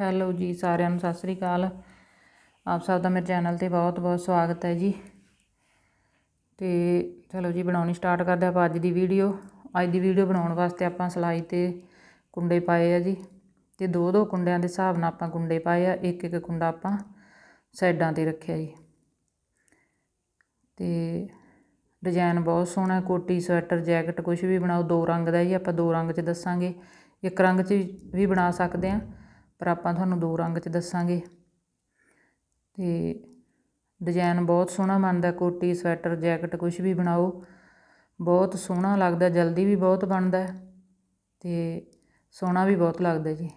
Hello ਜੀ, ਸਾਰਿਆਂ ਨੂੰ ਸਤਿ ਸ੍ਰੀ ਅਕਾਲ। ਆਪ ਸਭ ਦਾ ਮੇਰੇ ਚੈਨਲ ਤੇ ਬਹੁਤ ਬਹੁਤ ਸਵਾਗਤ ਹੈ ਜੀ। ਤੇ ਚਲੋ ਜੀ, ਬਣਾਉਣੀ ਸਟਾਰਟ ਕਰਦੇ ਆਪਾਂ ਅੱਜ ਦੀ ਵੀਡੀਓ। ਅੱਜ ਦੀ ਵੀਡੀਓ ਬਣਾਉਣ ਵਾਸਤੇ ਆਪਾਂ ਸਲਾਈ ਤੇ ਕੁੰਡੇ ਪਾਏ ਆ ਜੀ। ਤੇ ਦੋ ਦੋ ਕੁੰਡਿਆਂ ਦੇ ਹਿਸਾਬ ਨਾਲ ਆਪਾਂ ਕੁੰਡੇ ਪਾਏ ਆ। ਇੱਕ ਇੱਕ ਕੁੰਡਾ ਆਪਾਂ ਸਾਈਡਾਂ ਤੇ ਰੱਖਿਆ ਜੀ। ਤੇ ਡਿਜ਼ਾਈਨ ਬਹੁਤ ਸੋਹਣਾ, ਕੋਟੀ, ਸਵੈਟਰ, ਜੈਕਟ ਕੁਝ ਵੀ ਬਣਾਓ, ਦੋ ਰੰਗ ਦਾ ਜੀ, ਆਪਾਂ ਦੋ ਰੰਗ 'ਚ ਦੱਸਾਂਗੇ। ਇੱਕ ਰੰਗ 'ਚ ਵੀ ਬਣਾ ਸਕਦੇ ਆ ਪਰ ਆਪਾਂ ਤੁਹਾਨੂੰ ਦੋ ਰੰਗ 'ਚ ਦੱਸਾਂਗੇ। ਤੇ ਡਿਜ਼ਾਈਨ ਬਹੁਤ ਸੋਹਣਾ ਬਣਦਾ, ਕੋਟੀ, ਸਵੈਟਰ, ਜੈਕਟ ਕੁਝ ਵੀ ਬਣਾਓ। ਬਹੁਤ ਸੋਹਣਾ ਲੱਗਦਾ, ਜਲਦੀ ਵੀ ਬਹੁਤ ਬਣਦਾ ਤੇ ਸੋਹਣਾ ਵੀ ਬਹੁਤ ਲੱਗਦਾ ਜੀ।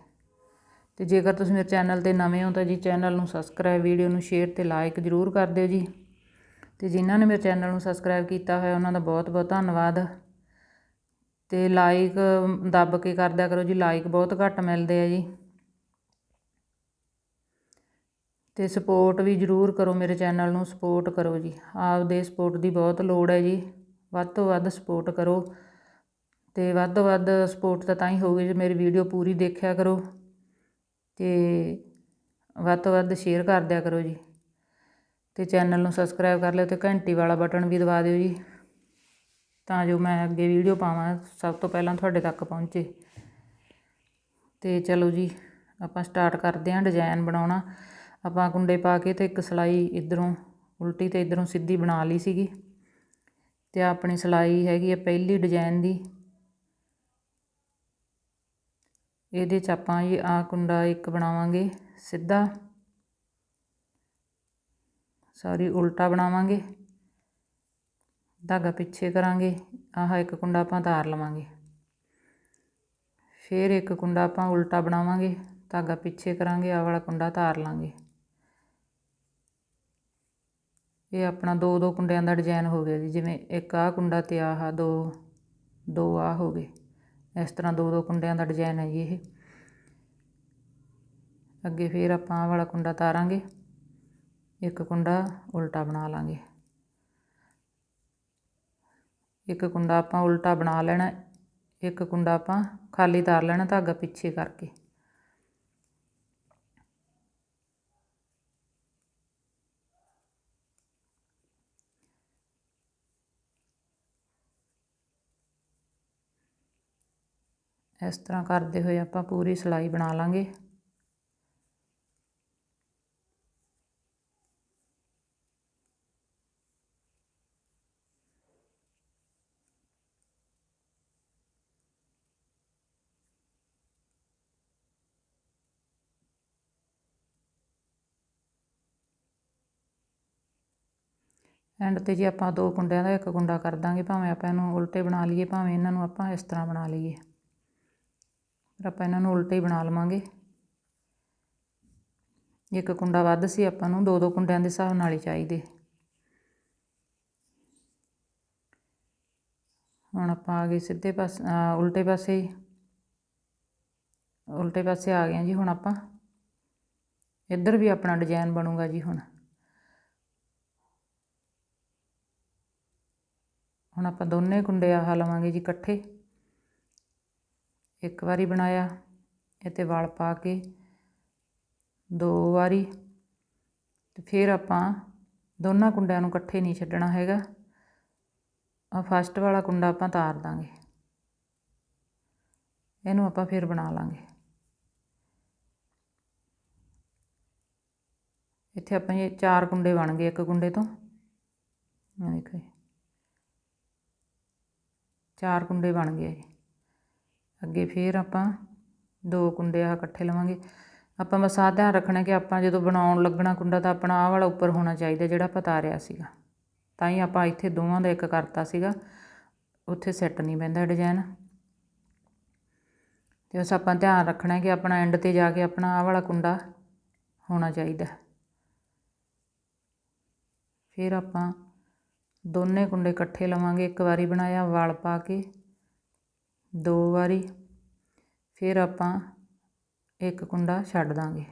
ਤੇ ਜੇਕਰ ਤੁਸੀਂ ਮੇਰੇ ਚੈਨਲ ਤੇ ਨਵੇਂ ਹੋ ਤਾਂ ਜੀ ਚੈਨਲ ਨੂੰ ਸਬਸਕ੍ਰਾਈਬ ਵੀਡੀਓ ਨੂੰ ਸ਼ੇਅਰ ਤੇ ਲਾਈਕ ਜ਼ਰੂਰ ਕਰ ਦਿਓ ਜੀ। ਤੇ ਜਿਨ੍ਹਾਂ ਨੇ ਮੇਰੇ ਚੈਨਲ ਨੂੰ ਸਬਸਕ੍ਰਾਈਬ ਕੀਤਾ ਹੋਇਆ, ਉਹਨਾਂ ਦਾ ਬਹੁਤ ਬਹੁਤ ਧੰਨਵਾਦ। ਤੇ ਲਾਈਕ ਦੱਬ ਕੇ ਕਰਦਿਆ ਕਰੋ ਜੀ ਲਾਈਕ ਬਹੁਤ ਘੱਟ ਮਿਲਦੇ ਆ ਜੀ। ਅਤੇ ਸਪੋਰਟ ਵੀ ਜ਼ਰੂਰ ਕਰੋ ਮੇਰੇ ਚੈਨਲ ਨੂੰ ਸਪੋਰਟ ਕਰੋ ਜੀ। ਆਪਦੇ ਸਪੋਰਟ ਦੀ ਬਹੁਤ ਲੋੜ ਹੈ ਜੀ। ਵੱਧ ਤੋਂ ਵੱਧ ਸਪੋਰਟ ਕਰੋ। ਅਤੇ ਵੱਧ ਤੋਂ ਵੱਧ ਸਪੋਰਟ ਤਾਂ ਤਾਂ ਹੀ ਹੋਊਗੀ ਜੇ ਮੇਰੀ ਵੀਡੀਓ ਪੂਰੀ ਦੇਖਿਆ ਕਰੋ। ਅਤੇ ਵੱਧ ਤੋਂ ਵੱਧ ਸ਼ੇਅਰ ਕਰ ਦਿਆ ਕਰੋ ਜੀ। ਅਤੇ ਚੈਨਲ ਨੂੰ ਸਬਸਕ੍ਰਾਈਬ ਕਰ ਲਿਓ ਅਤੇ ਘੰਟੀ ਵਾਲਾ ਬਟਨ ਵੀ ਦਬਾ ਦਿਓ ਜੀ। ਤਾਂ ਜੋ ਮੈਂ ਅੱਗੇ ਵੀਡੀਓ ਪਾਵਾਂ, ਸਭ ਤੋਂ ਪਹਿਲਾਂ ਤੁਹਾਡੇ ਤੱਕ ਪਹੁੰਚੇ। ਅਤੇ ਚਲੋ ਜੀ, ਆਪਾਂ ਸਟਾਰਟ ਕਰਦੇ ਹਾਂ ਡਿਜ਼ਾਈਨ ਬਣਾਉਣਾ। ਆਪਾਂ ਕੁੰਡੇ ਪਾ ਕੇ ਤੇ ਇੱਕ ਸਿਲਾਈ ਇੱਧਰੋਂ, ਉਲਟੀ ਅਤੇ ਇੱਧਰੋਂ ਸਿੱਧੀ ਬਣਾ ਲਈ ਸੀਗੀ। ਤੇ ਆਪਣੀ ਸਿਲਾਈ ਹੈਗੀ ਹੈ ਪਹਿਲੀ ਡਿਜ਼ਾਇਨ ਦੀ। ਇਹਦੇ ਚ ਆਪਾਂ ਜੀ ਆਹ ਕੁੰਡਾ ਇੱਕ ਬਣਾਵਾਂਗੇ ਸਿੱਧਾ। ਸਾਰੀ ਉਲਟਾ ਬਣਾਵਾਂਗੇ। ਧਾਗਾ ਪਿੱਛੇ ਕਰਾਂਗੇ, ਆਹ ਇੱਕ ਕੁੰਡਾ ਆਪਾਂ ਤਾਰ ਲਵਾਂਗੇ। ਫਿਰ ਇੱਕ ਕੁੰਡਾ ਆਪਾਂ ਉਲਟਾ ਬਣਾਵਾਂਗੇ, ਧਾਗਾ ਪਿੱਛੇ ਕਰਾਂਗੇ, ਆਹ ਵਾਲਾ ਕੁੰਡਾ ਤਾਰ ਲਾਂਗੇ। ਇਹ ਆਪਣਾ ਦੋ ਦੋ ਕੁੰਡਿਆਂ ਦਾ ਡਿਜ਼ਾਈਨ ਹੋ ਗਿਆ ਜੀ, ਜਿਵੇਂ ਇੱਕ ਆਹ ਕੁੰਡਾ ਤੇ ਆਹ ਦੋ ਦੋ ਆਹ ਹੋ ਗਏ। ਇਸ ਤਰ੍ਹਾਂ ਦੋ ਦੋ ਕੁੰਡਿਆਂ ਦਾ ਡਿਜ਼ਾਈਨ ਹੈ ਜੀ ਇਹ। ਅੱਗੇ ਫਿਰ ਆਪਾਂ ਆਹ ਵਾਲਾ ਕੁੰਡਾ ਤਾਰਾਂਗੇ। ਇੱਕ ਕੁੰਡਾ ਉਲਟਾ ਬਣਾ ਲਾਂਗੇ। ਇੱਕ ਕੁੰਡਾ ਆਪਾਂ ਉਲਟਾ ਬਣਾ ਲੈਣਾ, ਇੱਕ ਕੁੰਡਾ ਆਪਾਂ ਖਾਲੀ ਤਾਰ ਲੈਣਾ ਧਾਗਾ ਪਿੱਛੇ ਕਰਕੇ। ਇਸ ਤਰ੍ਹਾਂ ਕਰਦੇ ਹੋਏ ਆਪਾਂ ਪੂਰੀ ਸਿਲਾਈ ਬਣਾ ਲਾਂਗੇ। ਐਂਡ ਤੇ ਜੇ ਆਪਾਂ ਦੋ ਕੁੰਡਿਆਂ ਦਾ ਇੱਕ ਕੁੰਡਾ ਕਰ ਦਾਂਗੇ, ਭਾਵੇਂ ਆਪਾਂ ਇਹਨੂੰ ਉਲਟੇ ਬਣਾ ਲਈਏ, ਭਾਵੇਂ ਇਹਨਾਂ ਨੂੰ ਆਪਾਂ ਇਸ ਤਰ੍ਹਾਂ ਬਣਾ ਲਈਏ। ਫਿਰ ਆਪਾਂ ਇਹਨਾਂ ਨੂੰ ਉਲਟੇ ਹੀ ਬਣਾ ਲਵਾਂਗੇ। ਇੱਕ ਕੁੰਡਾ ਵੱਧ ਸੀ ਆਪਾਂ ਨੂੰ, ਦੋ ਦੋ ਕੁੰਡਿਆਂ ਦੇ ਹਿਸਾਬ ਨਾਲ ਹੀ ਚਾਹੀਦੇ। ਹੁਣ ਆਪਾਂ ਆ ਗਏ ਸਿੱਧੇ ਪਾਸੇ ਉਲਟੇ ਪਾਸੇ ਉਲਟੇ ਪਾਸੇ ਆ ਗਏ ਜੀ ਹੁਣ ਆਪਾਂ। ਇੱਧਰ ਵੀ ਆਪਣਾ ਡਿਜ਼ਾਈਨ ਬਣੂਗਾ ਜੀ ਹੁਣ। ਹੁਣ ਆਪਾਂ ਦੋਨੇ ਕੁੰਡੇ ਆਹ ਲਵਾਂਗੇ ਜੀ ਇਕੱਠੇ। ਇੱਕ ਵਾਰੀ ਬਣਾਇਆ ਇਹ 'ਤੇ ਵਲ ਪਾ ਕੇ ਦੋ ਵਾਰੀ ਤੇ ਫਿਰ ਆਪਾਂ ਦੋਨਾਂ ਕੁੰਡਿਆਂ ਨੂੰ ਇਕੱਠੇ ਨਹੀਂ ਛੱਡਣਾ ਹੈਗਾ। ਆ ਫਸਟ ਵਾਲਾ ਕੁੰਡਾ ਆਪਾਂ ਤਾਰ ਦਾਂਗੇ। ਇਹਨੂੰ ਆਪਾਂ ਫਿਰ ਬਣਾ ਲਾਂਗੇ। ਇੱਥੇ ਆਪਾਂ ਇਹ ਚਾਰ ਕੁੰਡੇ ਬਣ ਗਏ ਇੱਕ ਕੁੰਡੇ ਤੋਂ। ਆ ਦੇਖੋ ਚਾਰ ਕੁੰਡੇ ਬਣ ਗਏ। ਜੀ ਅੱਗੇ ਫੇਰ ਆਪਾਂ ਦੋ ਕੁੰਡੇ ਆਹ ਇਕੱਠੇ ਲਵਾਂਗੇ। ਆਪਾਂ ਬਸ ਆਹ ਧਿਆਨ ਰੱਖਣਾ ਕਿ ਆਪਾਂ ਜਦੋਂ ਬਣਾਉਣ ਲੱਗਣਾ ਕੁੰਡਾ ਤਾਂ ਆਪਣਾ ਆਹ ਵਾਲਾ ਉੱਪਰ ਹੋਣਾ ਚਾਹੀਦਾ ਜਿਹੜਾ ਆਪਾਂ ਤਾਰਿਆ ਸੀਗਾ। ਤਾਂ ਹੀ ਆਪਾਂ ਇੱਥੇ ਦੋਵਾਂ ਦਾ ਇੱਕ ਕਰਤਾ ਸੀਗਾ। ਉੱਥੇ ਸੈੱਟ ਨਹੀਂ ਬੈਂਦਾ ਡਿਜ਼ਾਈਨ ਤੇ ਉਸ ਆਪਾਂ ਧਿਆਨ ਰੱਖਣਾ ਕਿ ਆਪਣਾ ਐਂਡ ਤੇ ਜਾ ਕੇ ਆਪਣਾ ਆਹ ਵਾਲਾ ਕੁੰਡਾ ਹੋਣਾ ਚਾਹੀਦਾ। ਫਿਰ ਆਪਾਂ ਦੋਨੇ ਕੁੰਡੇ ਇਕੱਠੇ ਲਵਾਂਗੇ। ਇੱਕ ਵਾਰੀ ਬਣਾਇਆ ਵਾਲ ਪਾ ਕੇ। ਦੋ ਵਾਰੀ, ਫਿਰ ਆਪਾਂ ਇੱਕ ਕੁੰਡਾ ਛੱਡ ਦਾਂਗੇ।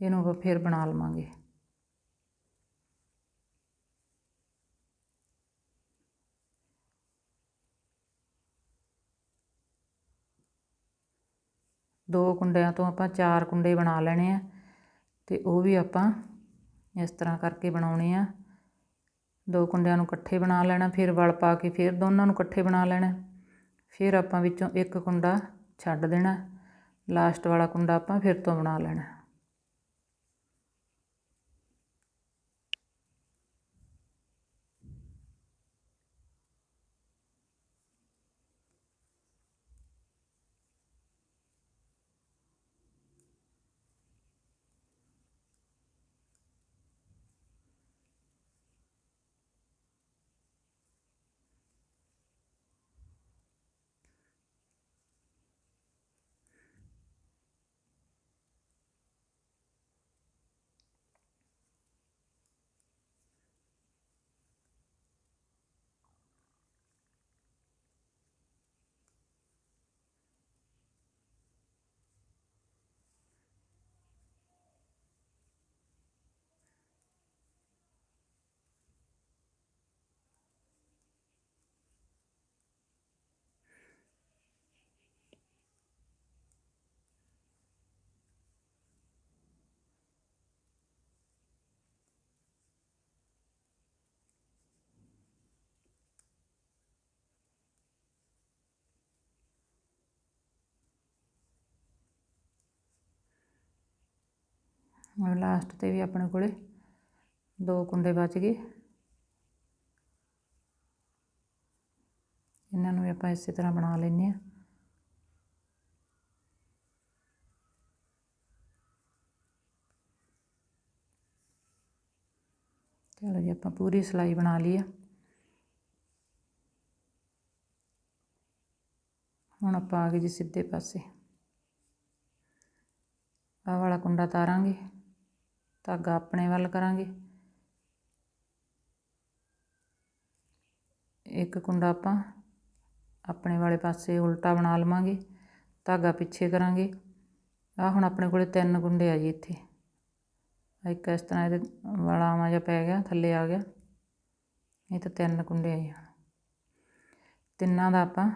ਇਹਨੂੰ ਆਪਾਂ ਫਿਰ ਬਣਾ ਲਵਾਂਗੇ। ਦੋ ਕੁੰਡਿਆਂ ਤੋਂ ਆਪਾਂ ਚਾਰ ਕੁੰਡੇ ਬਣਾ ਲੈਣੇ ਆ ਤੇ ਉਹ ਵੀ ਆਪਾਂ ਇਸ ਤਰ੍ਹਾਂ ਕਰਕੇ ਬਣਾਉਣੇ ਆ। ਦੋ ਕੁੰਡਿਆਂ ਨੂੰ ਇਕੱਠੇ ਬਣਾ ਲੈਣਾ, ਫਿਰ ਵਲ ਪਾ ਕੇ ਫਿਰ ਦੋਨਾਂ ਨੂੰ ਇਕੱਠੇ ਬਣਾ ਲੈਣਾ। ਫਿਰ ਆਪਾਂ ਵਿੱਚੋਂ ਇੱਕ ਕੁੰਡਾ ਛੱਡ ਦੇਣਾ। ਲਾਸਟ ਵਾਲਾ ਕੁੰਡਾ ਆਪਾਂ ਫਿਰ ਤੋਂ ਬਣਾ ਲੈਣਾ। ਹੁਣ ਲਾਸਟ ਤੇ ਵੀ ਆਪਣੇ ਕੋਲੇ ਦੋ ਕੁੰਡੇ ਬਚ ਗਏ। ਇਹਨਾਂ ਨੂੰ ਵੀ ਆਪਾਂ ਇਸੇ ਤਰ੍ਹਾਂ ਬਣਾ ਲੈਂਦੇ ਆ ਚਲੋ ਜੀ, ਆਪਾਂ ਪੂਰੀ ਸਲਾਈ ਬਣਾ ਲਈ ਆ। ਹੁਣ ਆਪਾਂ ਆ ਗਏ ਜੀ ਸਿੱਧੇ ਪਾਸੇ। ਆਹ ਵਾਲਾ ਕੁੰਡਾ ਤਾਰਾਂਗੇ। ਧਾਗਾ ਆਪਣੇ ਵੱਲ ਕਰਾਂਗੇ। ਇੱਕ ਕੁੰਡਾ ਆਪਾਂ ਆਪਣੇ ਵਾਲੇ ਪਾਸੇ ਉਲਟਾ ਬਣਾ ਲਵਾਂਗੇ, ਧਾਗਾ ਪਿੱਛੇ ਕਰਾਂਗੇ। ਆ ਹੁਣ ਆਪਣੇ ਕੋਲੇ ਤਿੰਨ ਕੁੰਡੇ ਆ ਜੀ ਇੱਥੇ। ਇੱਕ ਇਸ ਤਰ੍ਹਾਂ ਇਹਦੇ ਵਾਲਾ ਆਵਾ ਜਿਹਾ ਪੈ ਗਿਆ, ਥੱਲੇ ਆ ਗਿਆ। ਇਹ ਤਾਂ ਤਿੰਨ ਕੁੰਡੇ ਆ ਜੀ ਤਿੰਨਾਂ ਦਾ ਆਪਾਂ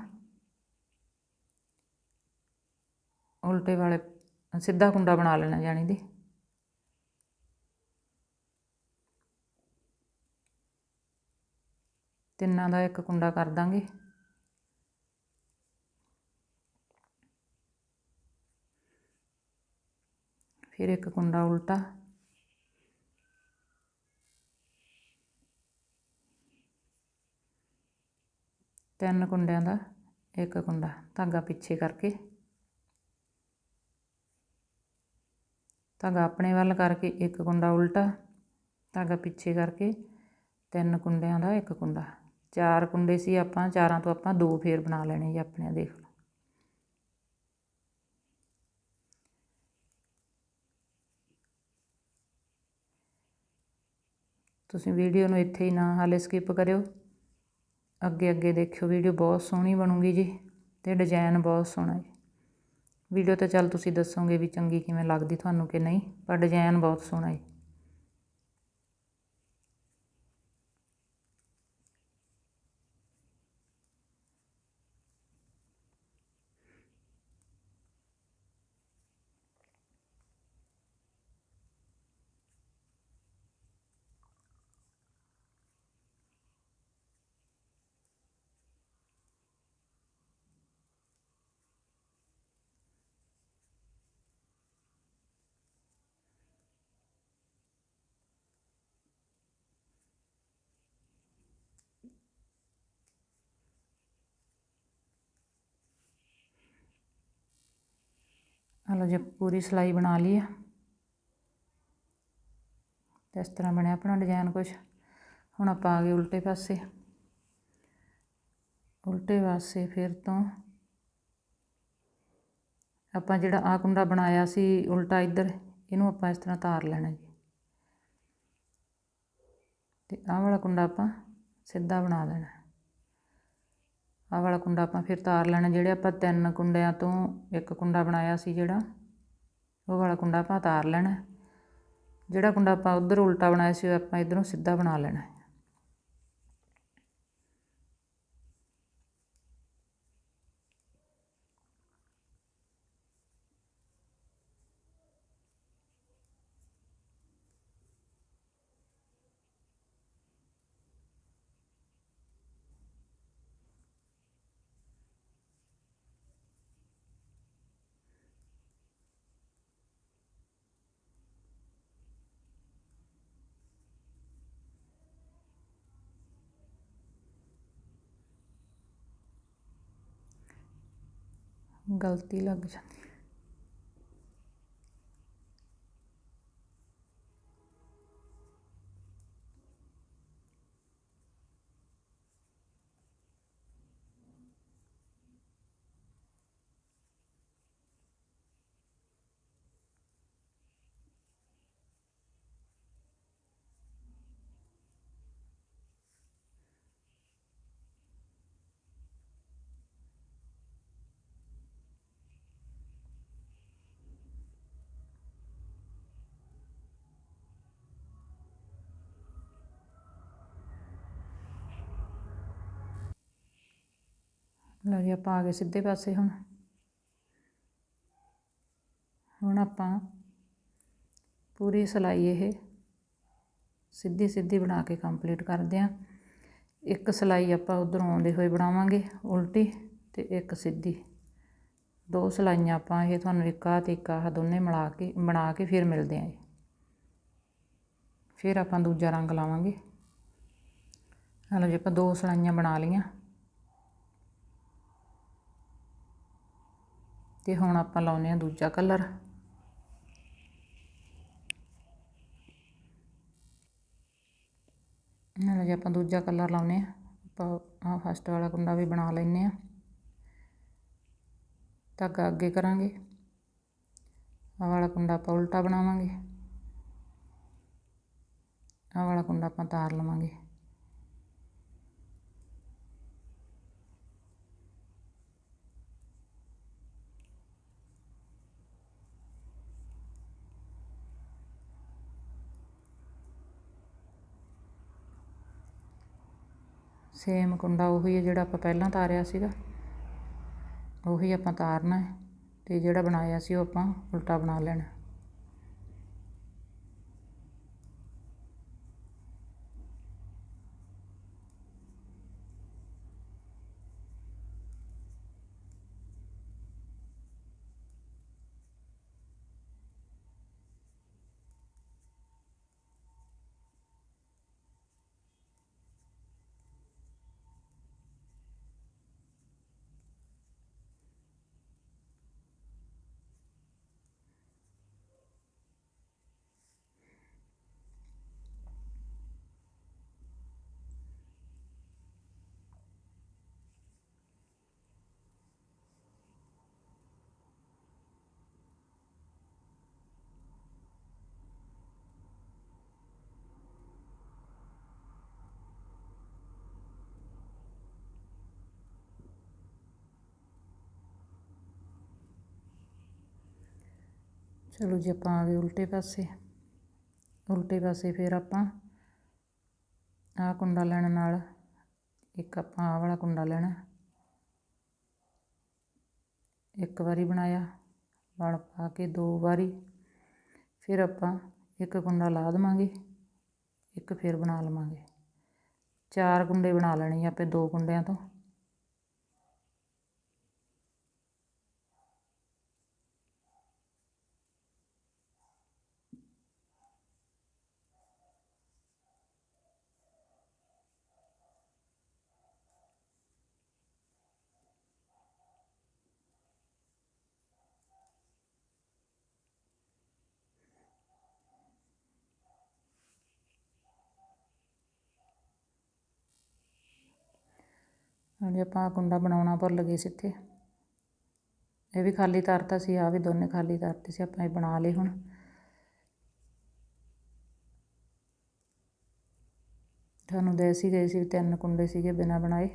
ਉਲਟੇ ਵਾਲੇ, ਸਿੱਧਾ ਕੁੰਡਾ ਬਣਾ ਲੈਣਾ ਜਾਣੀ ਦੀ। ਤਿੰਨਾਂ ਦਾ ਇੱਕ ਕੁੰਡਾ ਕਰ ਦਾਂਗੇ। ਫਿਰ ਇੱਕ ਕੁੰਡਾ ਉਲਟਾ। ਤਿੰਨ ਕੁੰਡਿਆਂ ਦਾ ਇੱਕ ਕੁੰਡਾ ਧਾਗਾ ਪਿੱਛੇ ਕਰਕੇ। ਧਾਗਾ ਆਪਣੇ ਵੱਲ ਕਰਕੇ ਇੱਕ ਕੁੰਡਾ ਉਲਟਾ, ਧਾਗਾ ਪਿੱਛੇ ਕਰਕੇ ਤਿੰਨ ਕੁੰਡਿਆਂ ਦਾ ਇੱਕ ਕੁੰਡਾ। ਚਾਰ ਕੁੰਡੇ ਸੀ ਆਪਾਂ, ਚਾਰਾਂ ਤੋਂ ਆਪਾਂ ਦੋ ਫੇਰ ਬਣਾ ਲੈਣੇ ਜੀ ਆਪਣੇ ਦੇਖ ਲਓ। ਤੁਸੀਂ ਵੀਡੀਓ ਨੂੰ ਇੱਥੇ ਹੀ ਨਾ ਹਾਲੇ ਸਕਿਪ ਕਰਿਓ। ਅੱਗੇ ਅੱਗੇ ਦੇਖਿਓ, ਵੀਡੀਓ ਬਹੁਤ ਸੋਹਣੀ ਬਣੂਗੀ ਜੀ ਤੇ ਡਿਜ਼ਾਈਨ ਬਹੁਤ ਸੋਹਣਾ ਹੈ ਵੀਡੀਓ ਤਾਂ ਚੱਲ ਤੁਸੀਂ ਦੱਸੋਗੇ ਵੀ ਚੰਗੀ ਕਿਵੇਂ ਲੱਗਦੀ, ਤੁਹਾਨੂੰ ਕਿ ਨਹੀਂ, ਪਰ ਡਿਜ਼ਾਈਨ ਬਹੁਤ ਸੋਹਣਾ ਹੈ ਹਲੋ ਜੇ ਪੂਰੀ ਸਲਾਈ ਬਣਾ ਲਈ ਆ। ਤੇ ਇਸ ਤਰ੍ਹਾਂ ਬਣਿਆ ਆਪਣਾ ਡਿਜ਼ਾਈਨ ਕੁਝ ਹੁਣ ਆਪਾਂ ਆ ਗਏ ਉਲਟੇ ਪਾਸੇ। ਉਲਟੇ ਪਾਸੇ ਫਿਰ ਤੋਂ ਆਪਾਂ ਜਿਹੜਾ ਆ ਕੁੰਡਾ ਬਣਾਇਆ ਸੀ ਉਲਟਾ ਇੱਧਰ, ਇਹਨੂੰ ਆਪਾਂ ਇਸ ਤਰ੍ਹਾਂ ਤਾਰ ਲੈਣਾ ਜੀ। ਤੇ ਆਹ ਵਾਲਾ ਕੁੰਡਾ ਆਪਾਂ ਸਿੱਧਾ ਬਣਾ ਦੇਣਾ। ਆਹ ਵਾਲਾ ਕੁੰਡਾ ਆਪਾਂ ਫਿਰ ਤਾਰ ਲੈਣਾ, ਜਿਹੜੇ ਆਪਾਂ ਤਿੰਨ ਕੁੰਡਿਆਂ ਤੋਂ ਇੱਕ ਕੁੰਡਾ ਬਣਾਇਆ ਸੀ ਜਿਹੜਾ, ਉਹ ਵਾਲਾ ਕੁੰਡਾ ਆਪਾਂ ਤਾਰ ਲੈਣਾ। ਜਿਹੜਾ ਕੁੰਡਾ ਆਪਾਂ ਉਧਰ ਉਲਟਾ ਬਣਾਇਆ ਸੀ, ਉਹ ਆਪਾਂ ਇਧਰੋਂ ਸਿੱਧਾ ਬਣਾ ਲੈਣਾ। ਗਲਤੀ ਲੱਗ ਜਾਂਦੀ। ਲਓ ਜੀ, ਆਪਾਂ ਆ ਗਏ ਸਿੱਧੇ ਪਾਸੇ ਹੁਣ। ਹੁਣ ਆਪਾਂ ਪੂਰੀ ਸਲਾਈ ਇਹ ਸਿੱਧੀ ਸਿੱਧੀ ਬਣਾ ਕੇ ਕੰਪਲੀਟ ਕਰਦੇ ਆਂ ਇੱਕ ਸਲਾਈ ਆਪਾਂ ਉਧਰੋਂ ਆਉਂਦੇ ਹੋਏ ਬਣਾਵਾਂਗੇ, ਉਲਟੀ ਤੇ ਇੱਕ ਸਿੱਧੀ। ਦੋ ਸਲਾਈਆਂ ਆਪਾਂ ਇਹ ਤੁਹਾਨੂੰ ਇੱਕ ਆਹ ਤੇ ਇੱਕ ਆਹ ਦੋਨੇ ਮਿਲਾ ਕੇ, ਬਣਾ ਕੇ ਫਿਰ ਮਿਲਦੇ ਆਂ ਜੀ। ਫਿਰ ਆਪਾਂ ਦੂਜਾ ਰੰਗ ਲਾਵਾਂਗੇ। ਹਲੋ ਜੀ, ਆਪਾਂ ਦੋ ਸਲਾਈਆਂ ਬਣਾ ਲਈਆਂ। ਤੇ ਹੁਣ ਆਪਾਂ ਲਾਉਨੇ ਆ ਦੂਜਾ ਕਲਰ। ਨਾਲ ਜੇ ਆਪਾਂ ਦੂਜਾ ਕਲਰ ਲਾਉਨੇ ਆ ਆਪਾਂ ਆ ਫਸਟ ਵਾਲਾ ਕੁੰਡਾ ਵੀ ਬਣਾ ਲੈਨੇ ਆ ਧਾਗਾ ਅੱਗੇ ਕਰਾਂਗੇ। ਆ ਵਾਲਾ ਕੁੰਡਾ ਆਪਾਂ ਉਲਟਾ ਬਣਾਵਾਂਗੇ। ਆ ਵਾਲਾ ਕੁੰਡਾ ਆਪਾਂ ਤਾਰ ਲਵਾਂਗੇ। ਸੇਮ ਕੁੰਡਾ ਉਹੀ ਹੈ ਜਿਹੜਾ ਆਪਾਂ ਪਹਿਲਾਂ ਤਾਰਿਆ ਸੀਗਾ। ਉਹੀ ਆਪਾਂ ਤਾਰਨਾ ਅਤੇ ਜਿਹੜਾ ਬਣਾਇਆ ਸੀ ਉਹ ਆਪਾਂ ਉਲਟਾ ਬਣਾ ਲੈਣਾ। ਚਲੋ ਜੀ ਆਪਾਂ ਆ ਗਏ ਉਲਟੇ ਪਾਸੇ। ਉਲਟੇ ਪਾਸੇ ਫਿਰ ਆਪਾਂ ਆਹ ਕੁੰਡਾ ਲੈਣ ਨਾਲ ਇੱਕ ਆਪਾਂ ਆਹ ਵਾਲਾ ਕੁੰਡਾ ਲੈਣਾ। ਇੱਕ ਵਾਰੀ ਬਣਾਇਆ, ਵਲ ਪਾ ਕੇ ਦੋ ਵਾਰੀ। ਫਿਰ ਆਪਾਂ ਇੱਕ ਕੁੰਡਾ ਲਾ ਦੇਵਾਂਗੇ, ਇੱਕ ਫਿਰ ਬਣਾ ਲਵਾਂਗੇ। ਚਾਰ ਕੁੰਡੇ ਬਣਾ ਲੈਣੇ ਆਪੇ ਦੋ ਕੁੰਡਿਆਂ ਤੋਂ। ਹਾਂਜੀ, ਆਪਾਂ ਕੁੰਡਾ ਬਣਾਉਣਾ ਭੁੱਲ ਗਏ ਸੀ ਇੱਥੇ। ਇਹ ਵੀ ਖਾਲੀ ਤਰਤਾ ਸੀ ਆ ਵੀ ਦੋਨੇ ਖਾਲੀ ਤਰਤੇ ਸੀ, ਆਪਾਂ ਇਹ ਬਣਾ ਲਏ ਹੁਣ। ਤੁਹਾਨੂੰ ਦੇ ਸੀ ਗਏ ਸੀ ਤਿੰਨ ਕੁੰਡੇ ਸੀਗੇ ਬਿਨਾ ਬਣਾਏ।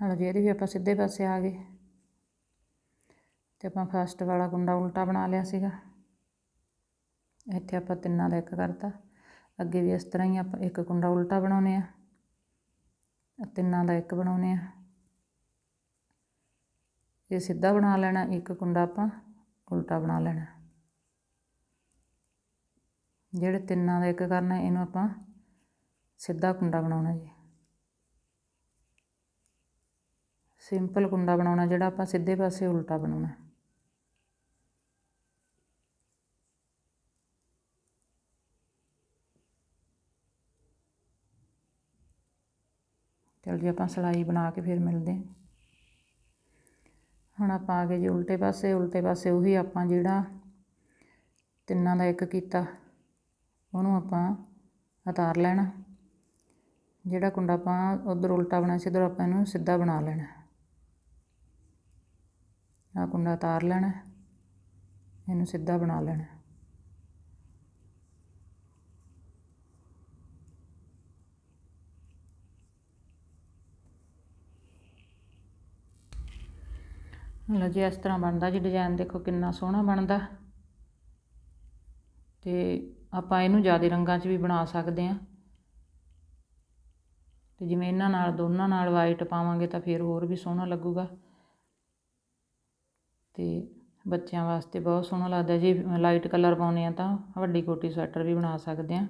ਹਲੋ ਜੀ ਇਹਦੇ ਵੀ ਆਪਾਂ ਸਿੱਧੇ ਪਾਸੇ ਆ ਗਏ। ਤੇ ਆਪਾਂ ਫਸਟ ਵਾਲਾ ਕੁੰਡਾ ਉਲਟਾ ਬਣਾ ਲਿਆ ਸੀਗਾ। ਇੱਥੇ ਆਪਾਂ ਤਿੰਨਾਂ ਦਾ ਇੱਕ ਕਰਤਾ। ਅੱਗੇ ਵੀ ਇਸ ਤਰ੍ਹਾਂ ਹੀ ਆਪਾਂ ਇੱਕ ਕੁੰਡਾ ਉਲਟਾ ਬਣਾਉਨੇ ਆ ਤਿੰਨਾਂ ਦਾ ਇੱਕ ਬਣਾਉਨੇ ਆ ਇਹ ਸਿੱਧਾ ਬਣਾ ਲੈਣਾ, ਇੱਕ ਕੁੰਡਾ ਆਪਾਂ ਉਲਟਾ ਬਣਾ ਲੈਣਾ। ਜਿਹੜੇ ਤਿੰਨਾਂ ਦਾ ਇੱਕ ਕਰਨਾ, ਇਹਨੂੰ ਆਪਾਂ ਸਿੱਧਾ ਕੁੰਡਾ ਬਣਾਉਣਾ ਜੀ। ਸਿੰਪਲ ਕੁੰਡਾ ਬਣਾਉਣਾ, ਜਿਹੜਾ ਆਪਾਂ ਸਿੱਧੇ ਪਾਸੇ ਉਲਟਾ ਬਣਾਉਣਾ। ਚਲ ਜੀ, ਆਪਾਂ ਸਲਾਈ ਬਣਾ ਕੇ ਫਿਰ ਮਿਲਦੇ ਹਾਂ। ਹੁਣ ਆਪਾਂ ਆ ਗਏ ਜੀ ਉਲਟੇ ਪਾਸੇ ਉਲਟੇ ਪਾਸੇ ਉਹੀ ਆਪਾਂ ਜਿਹੜਾ ਤਿੰਨਾਂ ਦਾ ਇੱਕ ਕੀਤਾ, ਉਹਨੂੰ ਆਪਾਂ ਉਤਾਰ ਲੈਣਾ। ਜਿਹੜਾ ਕੁੰਡਾ ਆਪਾਂ ਉਧਰ ਉਲਟਾ ਬਣਾਇਆ ਸੀ ਇੱਧਰ ਆਪਾਂ ਇਹਨੂੰ ਸਿੱਧਾ ਬਣਾ ਲੈਣਾ। ਆ ਕੁੰਡਾ ਤਾਰ ਲੈਣਾ ਇਹਨੂੰ ਸਿੱਧਾ ਬਣਾ ਲੈਣਾ ਲਓ ਜੀ, ਇਸ ਤਰ੍ਹਾਂ ਬਣਦਾ ਜੀ ਡਿਜ਼ਾਈਨ। ਦੇਖੋ ਕਿੰਨਾ ਸੋਹਣਾ ਬਣਦਾ। ਤੇ ਆਪਾਂ ਇਹਨੂੰ ਜ਼ਿਆਦਾ ਰੰਗਾਂ 'ਚ ਵੀ ਬਣਾ ਸਕਦੇ ਹਾਂ। ਤੇ ਜਿਵੇਂ ਇਹਨਾਂ ਨਾਲ, ਦੋਨਾਂ ਨਾਲ ਵਾਈਟ ਪਾਵਾਂਗੇ ਤਾਂ ਫਿਰ ਹੋਰ ਵੀ ਸੋਹਣਾ ਲੱਗੂਗਾ। ਅਤੇ ਬੱਚਿਆਂ ਵਾਸਤੇ ਬਹੁਤ ਸੋਹਣਾ ਲੱਗਦਾ। ਜੀ ਲਾਈਟ ਕਲਰ ਪਾਉਂਦੇ ਹਾਂ ਤਾਂ ਵੱਡੀ ਕੋਟੀ ਸਵੈਟਰ ਵੀ ਬਣਾ ਸਕਦੇ ਹਾਂ।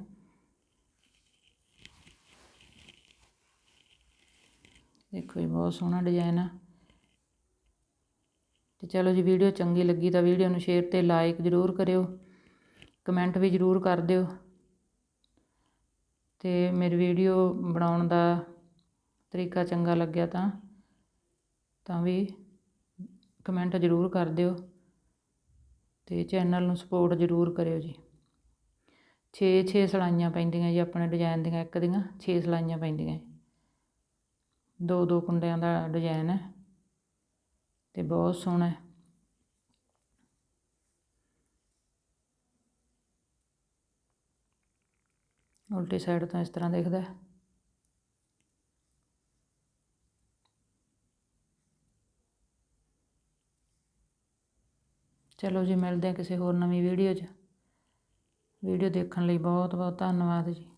ਦੇਖੋ ਜੀ ਬਹੁਤ ਸੋਹਣਾ ਡਿਜ਼ਾਈਨ ਆ। ਤੇ ਚਲੋ ਜੀ ਵੀਡੀਓ ਚੰਗੀ ਲੱਗੀ ਤਾਂ ਵੀਡੀਓ ਨੂੰ ਸ਼ੇਅਰ ਤੇ ਲਾਈਕ ਜ਼ਰੂਰ ਕਰਿਓ। ਕਮੈਂਟ ਵੀ ਜ਼ਰੂਰ ਕਰ ਦਿਓ। ਤੇ ਮੇਰੀ ਵੀਡੀਓ ਬਣਾਉਣ ਦਾ ਤਰੀਕਾ ਚੰਗਾ ਲੱਗਿਆ ਤਾਂ ਤਾਂ ਵੀ ਕਮੈਂਟ ਜ਼ਰੂਰ ਕਰ ਦਿਓ ਤੇ ਚੈਨਲ ਨੂੰ ਸਪੋਰਟ ਜ਼ਰੂਰ ਕਰਿਓ ਜੀ। 6 6 ਸਲਾਈਆਂ ਪੈਂਦੀਆਂ ਜੀ ਆਪਣੇ ਡਿਜ਼ਾਈਨ ਦੀਆਂ, ਇੱਕ ਦੀਆਂ 6 ਸਲਾਈਆਂ ਪੈਂਦੀਆਂ ਦੋ ਦੋ ਕੁੰਡਿਆਂ ਦਾ ਡਿਜ਼ਾਈਨ ਹੈ ਤੇ ਬਹੁਤ ਸੋਹਣਾ ਹੈ। ਉਲਟੀ ਸਾਈਡ ਤੋਂ ਇਸ ਤਰ੍ਹਾਂ ਦਿਖਦਾ ਹੈ। ਚਲੋ ਜੀ ਮਿਲਦੇ ਹਾਂ ਕਿਸੇ ਹੋਰ ਨਵੀਂ ਵੀਡੀਓ 'ਚ। ਵੀਡੀਓ ਦੇਖਣ ਲਈ ਬਹੁਤ ਬਹੁਤ ਧੰਨਵਾਦ ਜੀ।